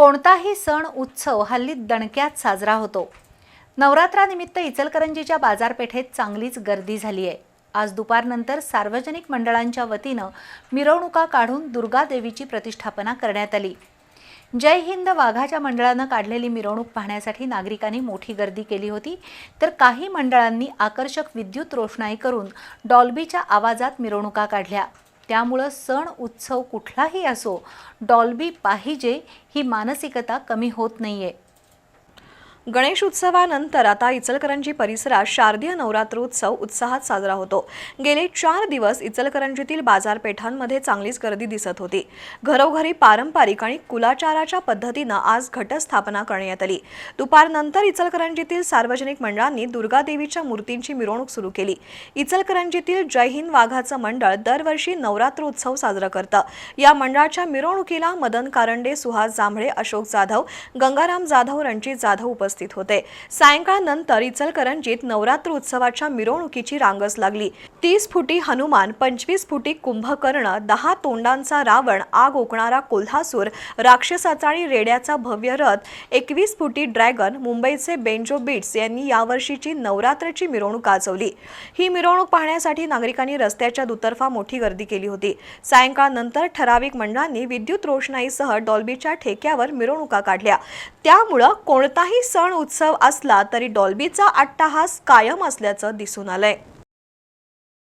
कोणताही सण उत्सव हल्ली दणक्यात साजरा होतो. नवरात्रानिमित्त इचलकरंजीच्या बाजारपेठेत चांगलीच गर्दी झाली आहे आज दुपारनंतर सार्वजनिक मंडळांच्या वतीनं मिरवणुका काढून दुर्गा देवीची प्रतिष्ठापना करण्यात आली. जय हिंद वाघाच्या मंडळानं काढलेली मिरवणूक पाहण्यासाठी नागरिकांनी मोठी गर्दी केली होती तर काही मंडळांनी आकर्षक विद्युत रोषणाई करून डॉल्बीच्या आवाजात मिरवणुका काढल्या. त्यामुळं सण उत्सव कुठलाही असो डॉल्बी पाहिजे ही मानसिकता कमी होत नाही आहे गणेश उत्सवानंतर आता इचलकरंजी परिसरात शारदीय नवरात्रोत्सव उत्साहात साजरा होतो. गेले चार दिवस इचलकरंजीतील बाजारपेठांमध्ये चांगलीच गर्दी दिसत होती. घरोघरी पारंपरिक आणि कुलाचाराच्या पद्धतीनं आज घटस्थापना करण्यात आली. दुपारनंतर इचलकरंजीतील सार्वजनिक मंडळांनी दुर्गादेवीच्या मूर्तींची मिरवणूक सुरू केली. इचलकरंजीतील जय हिंद वाघाचं मंडळ दरवर्षी नवरात्रोत्सव साजरा करतं. या मंडळाच्या मिरवणुकीला मदन कारंडे सुहास जांभळे अशोक जाधव गंगाराम जाधव रणजित जाधव उपस्थित होते. सायंकाळनंतर इचलकरंजीत नवरात्र उत्सवाच्या मिरवणुकीची रांगच लागली. तीस फुटी हनुमान पंचवीस फुटी कुंभकर्ण दहा तोंडांचा रावण आग ओकणारा कोल्हासूर राक्षसाचा आणि रेड्याचा भव्य रथ एकवीस फुटी ड्रॅगन मुंबईचे बेंजो बीट्स यांनी यावर्षीची नवरात्रची मिरवणूक गाजवली. ही मिरवणूक पाहण्यासाठी नागरिकांनी रस्त्याच्या दुतर्फा मोठी गर्दी केली होती. सायंकाळनंतर ठराविक मंडळांनी विद्युत रोषणाईसह डॉल्बीच्या ठेक्यावर मिरवणुका काढल्या. त्यामुळं कोणताही सण उत्सव असला तरी डॉल्बीचा अट्टाहास कायम असल्याचं दिसून आलंय.